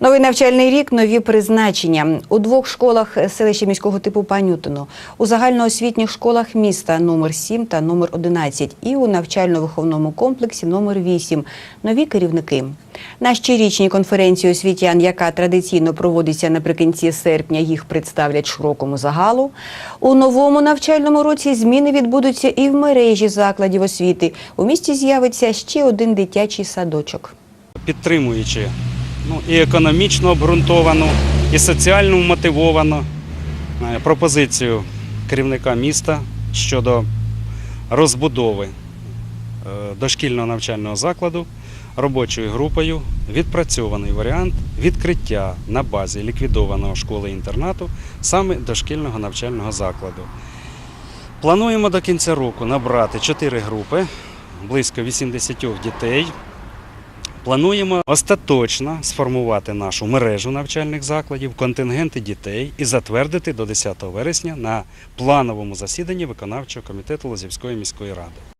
Новий навчальний рік, нові призначення. У двох школах селища міського типу Панютино, у загальноосвітніх школах міста номер 7 та номер 11 і у навчально-виховному комплексі номер 8 нові керівники. На щорічній конференції освітян, яка традиційно проводиться наприкінці серпня, їх представлять широкому загалу. У новому навчальному році зміни відбудуться і в мережі закладів освіти. У місті з'явиться ще один дитячий садочок. підтримуючи ну, і економічно обґрунтовану, і соціально мотивовану е, пропозицію керівника міста щодо розбудови е, дошкільного навчального закладу робочою групою відпрацьований варіант відкриття на базі ліквідованого школи-інтернату саме дошкільного навчального закладу. Плануємо до кінця року набрати 4 групи, близько 80 дітей. Плануємо остаточно сформувати нашу мережу навчальних закладів, контингенти дітей і затвердити до 10 вересня на плановому засіданні виконавчого комітету Лозівської міської ради.